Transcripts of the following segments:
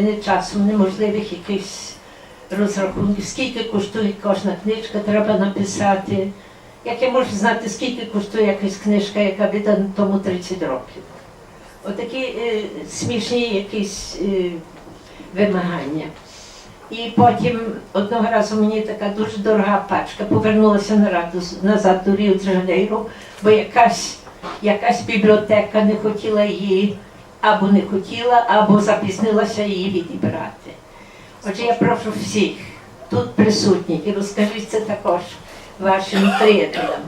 Не часом неможливих якихось розрахунків, скільки коштує кожна книжка, треба написати. Як я можу знати, скільки коштує якась книжка, яка видана тому 30 років. Отакі е, смішні якісь е, вимагання. І потім одного разу мені така дуже дорога пачка повернулася на раду назад до Ріо Джанейро, бо якась, якась бібліотека не хотіла її або не хотіла, або запізнилася її відібрати. Отже, я прошу всіх тут присутніх і розкажіть це також вашим приятелям.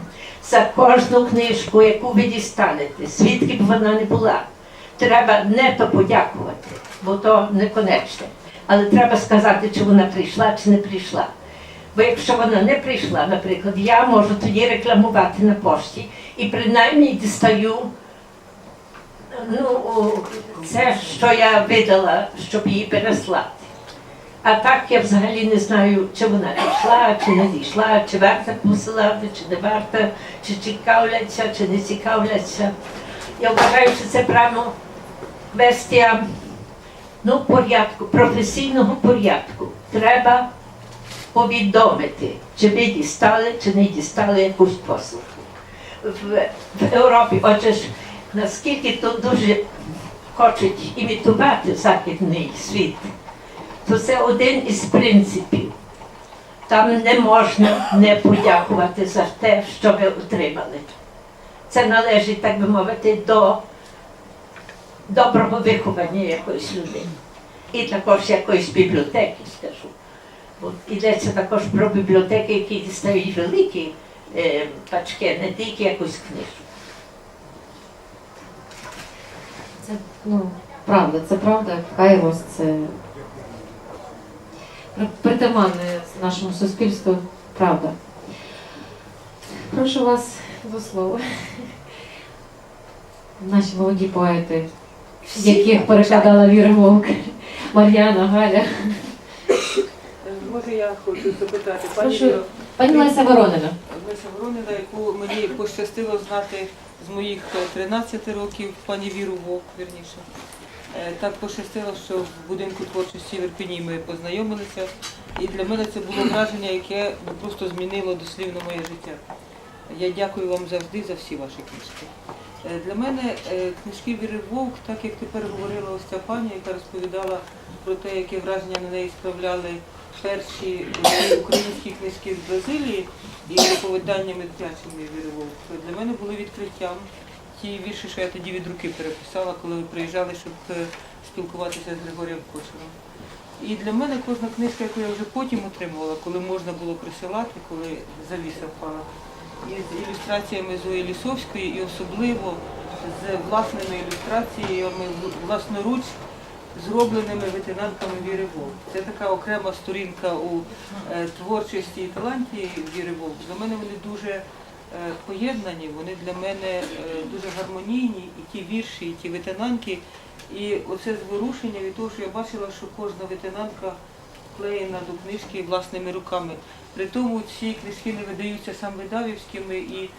За кожну книжку, яку ви дістанете, звідки б вона не була, треба не то подякувати, бо то не конечне. Але треба сказати, чи вона прийшла, чи не прийшла. Бо якщо вона не прийшла, наприклад, я можу тоді рекламувати на пошті і принаймні дістаю ну, це, що я видала, щоб її переслати. А так я взагалі не знаю, чи вона дійшла, чи не дійшла, чи варто посилати, чи не варто, чи цікавляться, чи не цікавляться. Я вважаю, що це прямо квестія ну, порядку, професійного порядку. Треба повідомити, чи ви дістали, чи не дістали якусь послугу. В, в Європі, отже ж, наскільки тут дуже хочуть імітувати західний світ, то це один із принципів. Там не можна не подякувати за те, що ви отримали. Це належить, так би мовити, до доброго виховання якоїсь людини. І також якоїсь бібліотеки, скажу. Бо йдеться також про бібліотеки, які дістають великі е, пачки, не тільки якусь книжку. Це ну, правда, це правда. Кайрос це притаманне нашому суспільству, правда. Прошу вас до слова. Наші молоді поети, Всі яких перекладала Віра Вовк, Мар'яна, Галя. Може, я хочу запитати пані Прошу. Пані Леся Воронина. Леся Воронина, яку мені пощастило знати з моїх е, 13 років, пані Віру Вовк, вірніше. Е, Так пощастило, що в будинку творчості в Ірпені ми познайомилися. І для мене це було враження, яке просто змінило дослівно моє життя. Я дякую вам завжди за всі ваші книжки. Е, Для мене е, книжки Віри Вовк, так як тепер говорила ось ця пані, яка розповідала про те, яке враження на неї справляли перші українські книжки з Бразилії і оповіданнями дитячими Віри для мене були відкриттям. Ті вірші, що я тоді від руки переписала, коли ви приїжджали, щоб е, спілкуватися з Григорієм Кочером. І для мене кожна книжка, яку я вже потім отримувала, коли можна було присилати, коли завіса впала, із ілюстраціями Зої Лісовської і особливо з власними ілюстраціями власноруч зробленими ветенанками Віри Вовк. Це така окрема сторінка у е, творчості і таланті Віри Вовк. Для мене вони дуже е, поєднані, вони для мене е, дуже гармонійні, і ті вірші, і ті ветенанки. І оце зворушення від того, що я бачила, що кожна ветенанка вклеєна до книжки власними руками. При тому ці книжки не видаються сам видавівськими і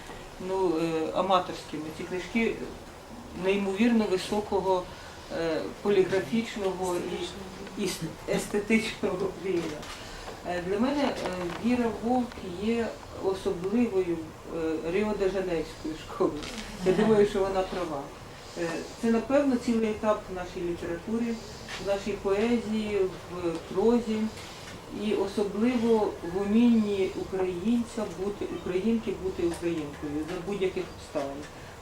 ну, аматорськими. Ці книжки неймовірно високого поліграфічного і, естетичного рівня. Е, Для мене е, Віра Вовк є особливою е, Ріо-де-Жанейською школою. Я думаю, що вона права. Е, Це, напевно, цілий етап в нашій літературі, в нашій поезії, в прозі і особливо в умінні українця бути, українки бути українкою за будь-яких обставин.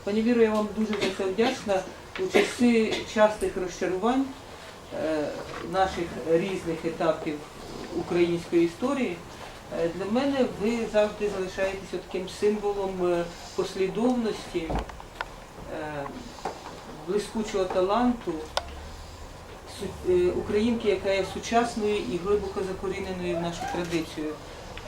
Пані Віро, я вам дуже за це вдячна. У часи частих розчарувань е, наших різних етапів української історії, е, для мене ви завжди залишаєтеся таким символом е, послідовності, блискучого таланту українки, яка є сучасною і глибоко закоріненою в нашу традицію.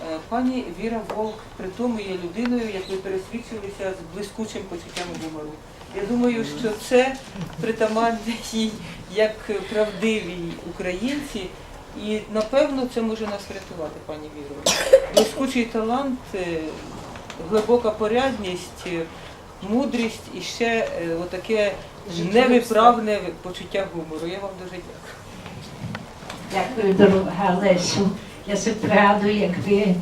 Е, Пані Віра Волк при тому є людиною, як ви пересвідчилися, з блискучим почуттям гумору. Я думаю, що це притаманне їй як правдивій українці, і напевно це може нас врятувати, пані Віро. Блискучий талант, е, глибока порядність, е, мудрість і ще отаке невиправне почуття гумору. Я вам дуже дякую. Дякую, дорога Лесю. Я собі пригадую, як ви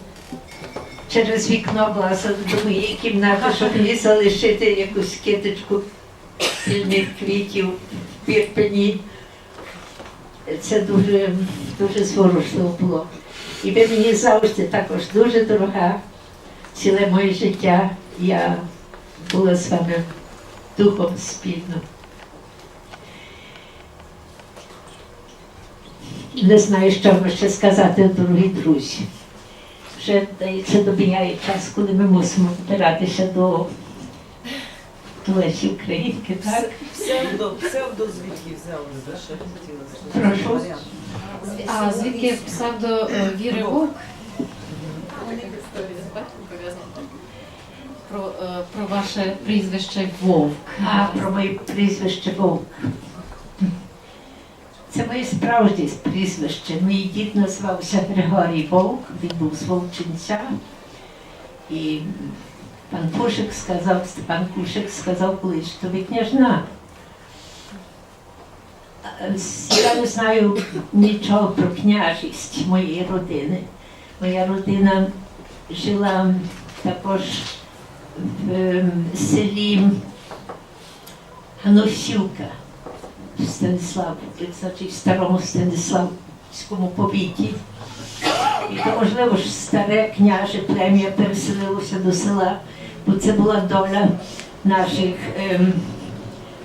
через вікно влазили до моєї кімнати, щоб мені залишити якусь киточку спільних квітів в Пірпені. Це дуже, дуже зворушливо було. І ви мені завжди також дуже дорога. Ціле моє життя я була з вами духом спільно. Не знаю, що вам ще сказати, дорогі друзі. Вже здається, добігає час, коли ми мусимо вбиратися до, Лесі Українки, так? Псевдо, псевдо звідки взяли, за що хотіла. Прошу. А звідки псевдо Віри Вовк? Про, про ваше прізвище Вовк. А про моє прізвище Вовк. Це моє справжнє прізвище. Мій дід назвався Григорій Вовк, він був з Вовчинця. І пан Кушик сказав, Степан Кушик сказав колись, що ви княжна. Я не знаю нічого про княжість моєї родини. Моя родина жила також в ем, селі Ганосівка Станиславі, значить в старому Станиславському повіті. І то, можливо, ж старе княже плем'я переселилося до села, бо це була доля наших ем,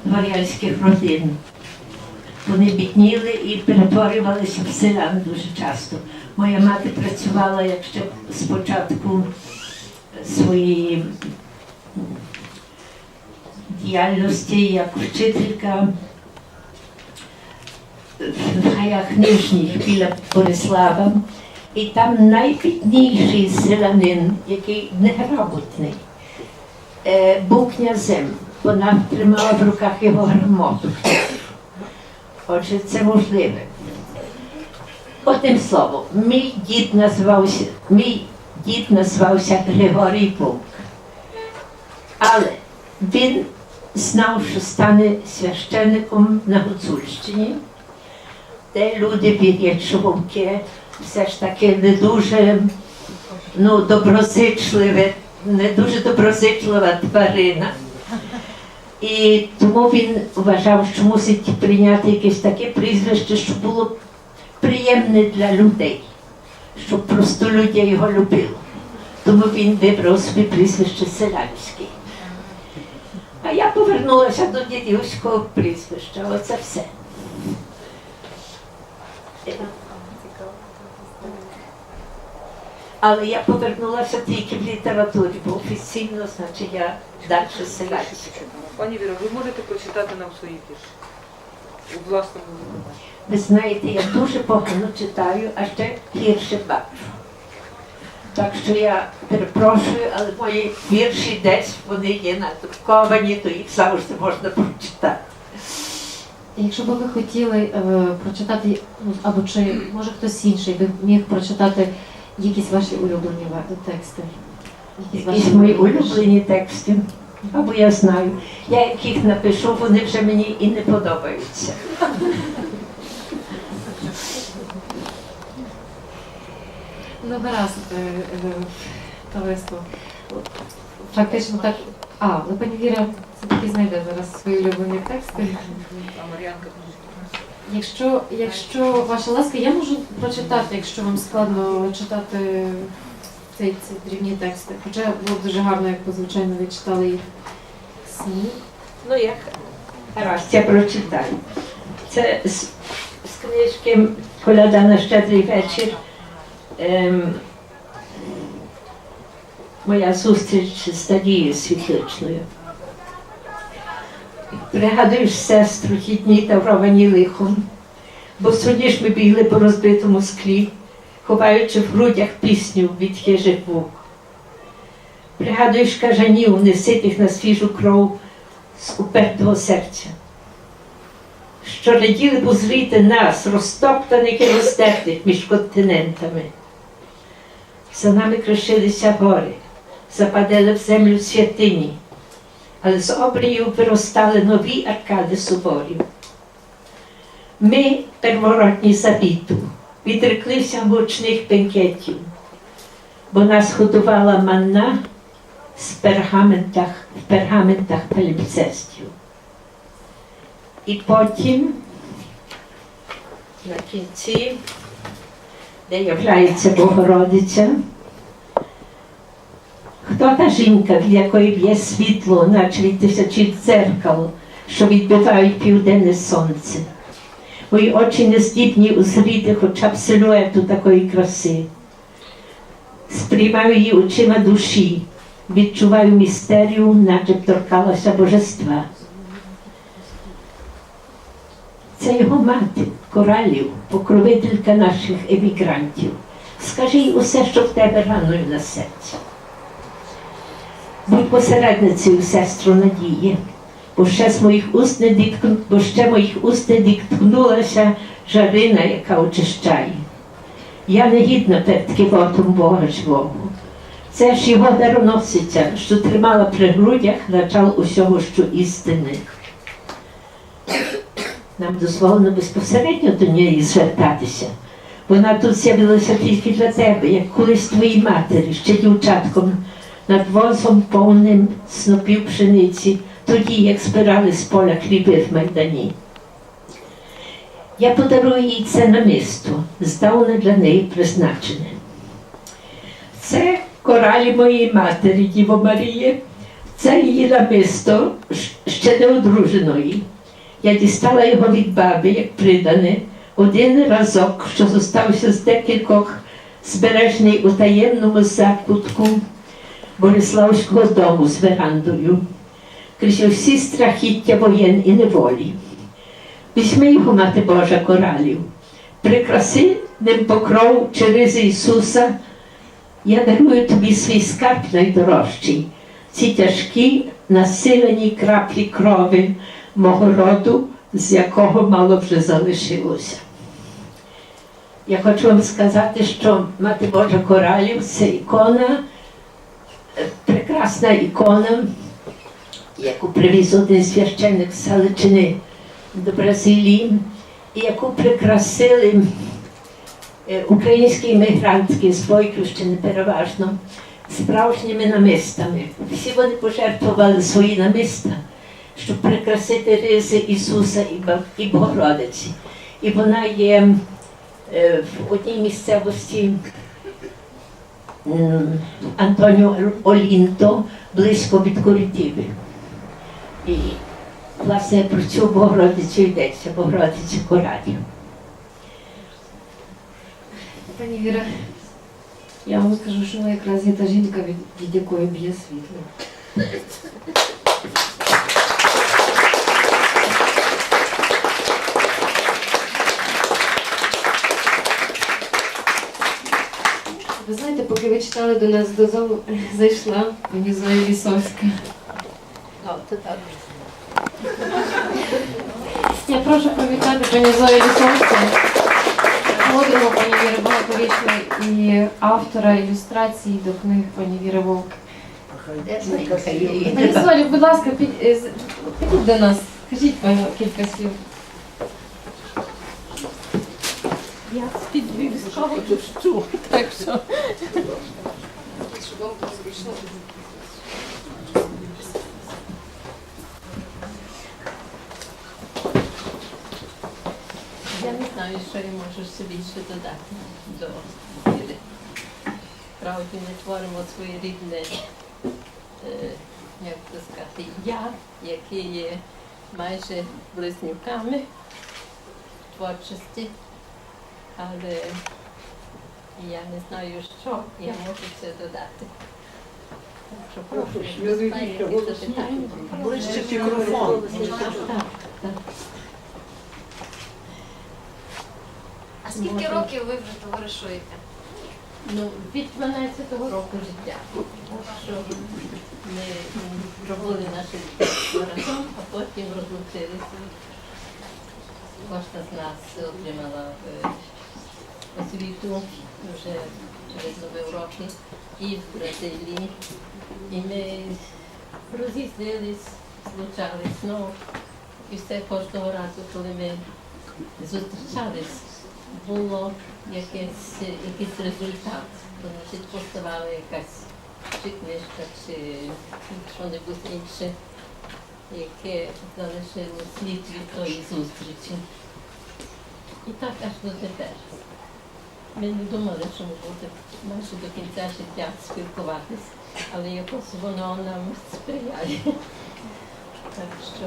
дворянських родин. Вони бідніли і перетворювалися в селян дуже часто. Моя мати працювала як ще спочатку своєї діяльності як вчителька в хаях нижніх біля Борислава. І там найбідніший селянин, який неграмотний, е, був князем. Вона тримала в руках його грамоту. Отже, це можливе. Одним словом, мій дід назвався, мій дід назвався Григорій Вовк. Але він знав, що стане священником на Гуцульщині, де люди вірять, що все ж таки не дуже ну, доброзичливе, не дуже доброзичлива тварина. І тому він вважав, що мусить прийняти якесь таке прізвище, що було приємне для людей, щоб просто люди його любили. Тому він вибрав собі прізвище селянське. А я повернулася до дідівського прізвища. Оце все. Але я повернулася тільки в літературі, бо офіційно, значить, я далі селянська. Пані Віро, ви можете прочитати нам свої вірші у власному виконанні? Ви знаєте, я дуже погано читаю, а ще гірше бачу. Так що я перепрошую, але мої вірші десь вони є надруковані, то їх завжди можна прочитати. Якщо би ви хотіли е, прочитати, ну, або чи може хтось інший би міг прочитати якісь ваші улюблені тексти? Якісь ваші Якісь мої улюблені? тексти. Або я знаю. Я як їх напишу, вони вже мені і не подобаються. Ну, гаразд, е, е, товариство. Фактично так. А, ну пані Віра все-таки знайде зараз свої улюблені тексти. А Мар'янка Якщо, якщо ваша ласка, я можу прочитати, якщо вам складно читати ці, ці дрібні тексти. Хоча було б дуже гарно, якби звичайно ви читали їх самі. Ну як? Гаразд, я прочитаю. Це з, з книжки Коляда на щедрий вечір. Ем, моя зустріч з Надією Світличною. Пригадуєш сестру ті дні тавровані лихом, бо ж ми бігли по розбитому склі, ховаючи в грудях пісню від хижих вух. Пригадуєш кажанів, неситих на свіжу кров з упертого серця, що раділи б узріти нас, розтоптаних і роздертих між континентами. За нами кришилися гори, западали в землю святині, але з обріїв виростали нові аркади соборів. Ми первородні завіту, відреклися гучних бенкетів, бо нас годувала манна з пергаментах, в пергаментах паліпцестів. І потім на кінці, де являється Богородиця, хто та жінка, від якої б'є світло, наче від тисячі дзеркал, що відбивають південне сонце? Мої очі не здібні узріти хоча б силуету такої краси. Сприймаю її очима душі, відчуваю містерію, наче б торкалася божества. Це його мати, коралів, покровителька наших емігрантів. Скажи їй усе, що в тебе раною на серці. Будь посередницею, сестру Надії, бо ще з моїх уст не діткну, бо ще моїх уст не діткнулася жарина, яка очищає. Я не гідна перед кивотом Бога живого. Це ж його дароносиця, що тримала при грудях начал усього, що істини. Нам дозволено безпосередньо до неї звертатися. Вона тут з'явилася тільки для тебе, як колись твоїй матері, ще дівчатком, над возом повним снопів пшениці, тоді, як збирали з поля хліби в Майдані. Я подарую їй це намисто, здавна для неї призначене. Це коралі моєї матері, Діво Марії, це її намисто ще не одруженої. Я дістала його від баби, як придане, один разок, що зостався з декількох, збережений у таємному закутку Бориславського дому з верандою, крізь усі страхіття воєн і неволі. Візьми його, Мати Божа коралів, прикраси ним покров чи ризи Ісуса. Я дарую тобі свій скарб найдорожчий, ці тяжкі насилені краплі крови мого роду, з якого мало вже залишилося. Я хочу вам сказати, що Мати Божа Коралів це ікона, прекрасна ікона, яку привіз один священник з Галичини до Бразилії, і яку прикрасили е, українські іммігрантки з Бойківщини переважно справжніми намистами. Всі вони пожертвували свої намиста, щоб прикрасити ризи Ісуса і Богородиці. І вона є е, в одній місцевості Антоніо Олінто, близько від Куритіви. І власне про цю Богородицю йдеться, Богородицю кораді. Пані Віра, я вам скажу, що ви якраз є та жінка, від якої б'є світло. Ви знаєте, поки ви читали до нас дозову, зайшла пані Зоя Лісовська. Я прошу привітати пані Зою Лісовську, подругу пані Віри Багаторічної і автора ілюстрації до книг пані Віри Вовк. Пані Золі, будь ласка, е, підіть до нас, скажіть пані кілька слів. Я з-під Львівського дощу, так що. Я не знаю, що я можу ще додати до віри. Справді ми творимо своє рідне, е, як це сказати, я, яке є майже близнюками творчості, але я не знаю, що я можу це додати. Що прошу, якщо знаєте запитання. Ближче мікрофон. А скільки років ви вже товаришуєте? Ну, від 12-го року життя. Що ми робили наше дитинство а потім розлучилися. Кожна з нас отримала е, освіту вже через роки і в Бразилії. І ми роз'їздились, злучались знову. І все кожного разу, коли ми зустрічались, було якийсь, якийсь результат. То, значить, поставала якась чи книжка, чи що-небудь інше, яке залишило слід від тої зустрічі. І так аж до тепер. Ми не думали, що ми будемо майже до кінця життя спілкуватись, але якось воно нам сприяє. Так що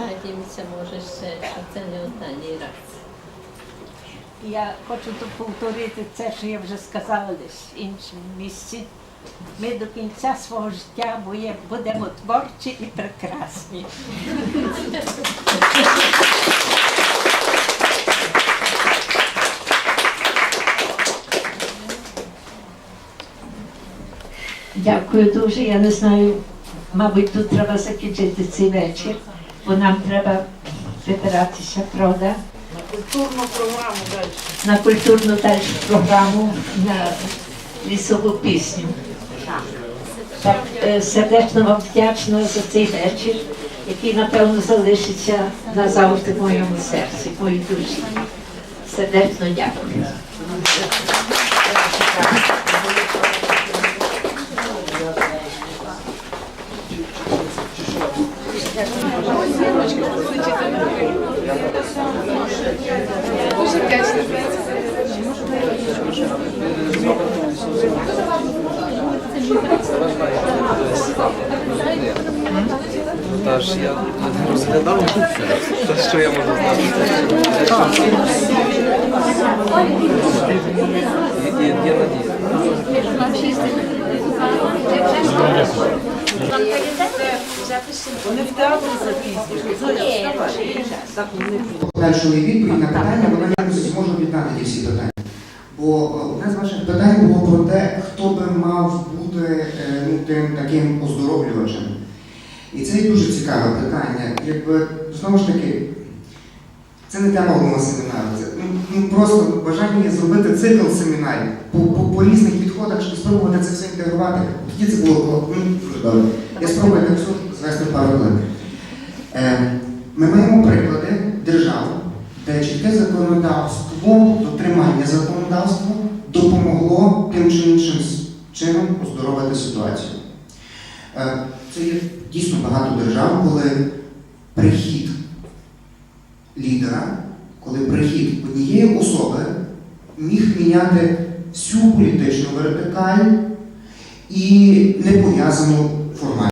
надіємося, може ще, що це не останній раз. Я хочу тут повторити це, що я вже сказала десь в іншому місці. Ми до кінця свого життя будемо творчі і прекрасні. Дякую дуже. Я не знаю, мабуть, тут треба закінчити цей вечір, бо нам треба вибиратися, правда? На культурну програму далі. На культурну далі програму на лісову пісню. Так, е, сердечно вам вдячна за цей вечір, який, напевно, залишиться назавжди в моєму серці, в моїй душі. Сердечно дякую. Та ж я розглядав, що я можу знати. Є, є, є надія. Вони в театрі запізнюють. Так, вони Подальшої відповідь на питання, вона якось зможе об'єднати ті всі питання. Бо одне з ваших питань було про те, хто би мав бути е, ну, тим таким оздоровлювачем. І це дуже цікаве питання. Якби знову ж таки, це не тема одного семінару. Це ну, ну, просто бажання зробити цикл семінарів по, по, по різних підходах, щоб спробувати це все інтегрувати. Тоді це було ну, дуже добре. Я спробую так звести пару хвилин. Е, Ми маємо приклади держав, де чітке законодавство, дотримання законодавства допомогло тим чи іншим чином оздоровити ситуацію. Е, Це є дійсно багато держав, коли прихід лідера, коли прихід однієї особи міг міняти всю політичну вертикаль і не пов'язану